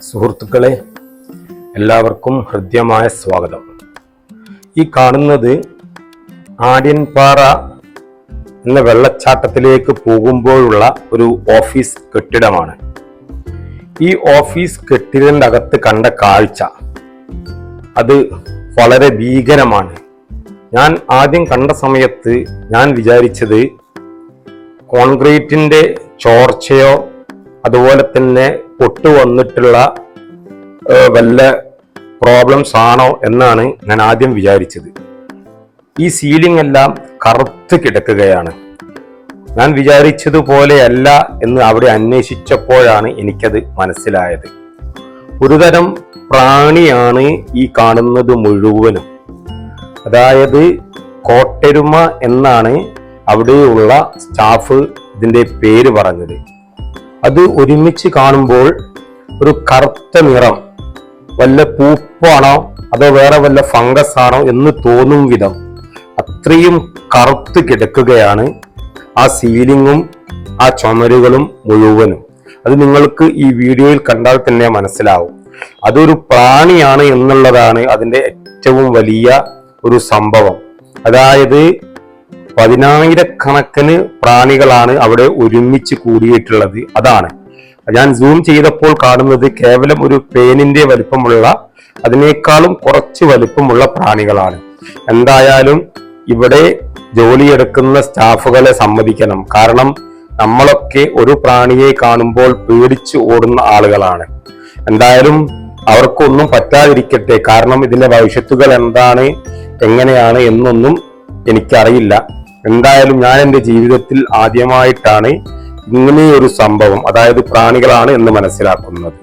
സുഹൃത്തുക്കളെ എല്ലാവർക്കും ഹൃദ്യമായ സ്വാഗതം. ഈ കാണുന്നത് ആര്യൻപാറ എന്ന വെള്ളച്ചാട്ടത്തിലേക്ക് പോകുമ്പോഴുള്ള ഒരു ഓഫീസ് കെട്ടിടമാണ്. ഈ ഓഫീസ് കെട്ടിടത്തിന്റെ അകത്ത് കണ്ട കാഴ്ച അത് വളരെ ഭീകരമാണ്. ഞാൻ ആദ്യം കണ്ട സമയത്ത് ഞാൻ വിചാരിച്ചത് കോൺക്രീറ്റിന്റെ ചോർച്ചയോ അതുപോലെ തന്നെ പൊട്ടു വന്നിട്ടുള്ള വല്ല പ്രോബ്ലംസ് ആണോ എന്നാണ് ഞാൻ ആദ്യം വിചാരിച്ചത്. ഈ സീലിംഗ് എല്ലാം കറുത്ത് കിടക്കുകയാണ്. ഞാൻ വിചാരിച്ചതുപോലെയല്ല എന്ന് അവിടെ അന്വേഷിച്ചപ്പോഴാണ് എനിക്കത് മനസ്സിലായത്. ഒരുതരം പ്രാണിയാണ് ഈ കാണുന്നത് മുഴുവനും. അതായത് കോട്ടെരുമ എന്നാണ് അവിടെയുള്ള സ്റ്റാഫ് ഇതിന്റെ പേര് പറഞ്ഞത്. അത് ഒരുമിച്ച് കാണുമ്പോൾ ഒരു കറുത്ത നിറം വല്ല പൂപ്പാണോ അതോ വേറെ വല്ല ഫംഗസ് ആണോ എന്ന് തോന്നും വിധം അത്രയും കറുത്ത് കിടക്കുകയാണ് ആ സീലിങ്ങും ആ ചുമരുകളും മുഴുവനും. അത് നിങ്ങൾക്ക് ഈ വീഡിയോയിൽ കണ്ടാൽ തന്നെ മനസ്സിലാവും. അതൊരു പ്രാണിയാണ് എന്നുള്ളതാണ് അതിന്റെ ഏറ്റവും വലിയ ഒരു സംഭവം. അതായത് പതിനായിരക്കണക്കിന് പ്രാണികളാണ് അവിടെ ഒരുമിച്ച് കൂടിയിട്ടുള്ളത്. അതാണ്. ഞാൻ സൂം ചെയ്തപ്പോൾ കാണുന്നത് കേവലം ഒരു പേനിന്റെ വലിപ്പമുള്ള അതിനേക്കാളും കുറച്ച് വലിപ്പമുള്ള പ്രാണികളാണ്. എന്തായാലും ഇവിടെ ജോലിയെടുക്കുന്ന സ്റ്റാഫുകളെ സമ്മതിക്കണം. കാരണം നമ്മളൊക്കെ ഒരു പ്രാണിയെ കാണുമ്പോൾ പേടിച്ച് ഓടുന്ന ആളുകളാണ്. എന്തായാലും അവർക്കൊന്നും പറ്റാതിരിക്കട്ടെ. കാരണം ഇതിന്റെ ഭവിഷ്യത്തുകൾ എന്താണ് എങ്ങനെയാണ് എന്നൊന്നും എനിക്കറിയില്ല. എന്തായാലും ഞാൻ എന്റെ ജീവിതത്തിൽ ആദ്യമായിട്ടാണ് ഇങ്ങനെയൊരു സംഭവം അതായത് പ്രാണികളാണ് എന്ന് മനസ്സിലാക്കുന്നത്.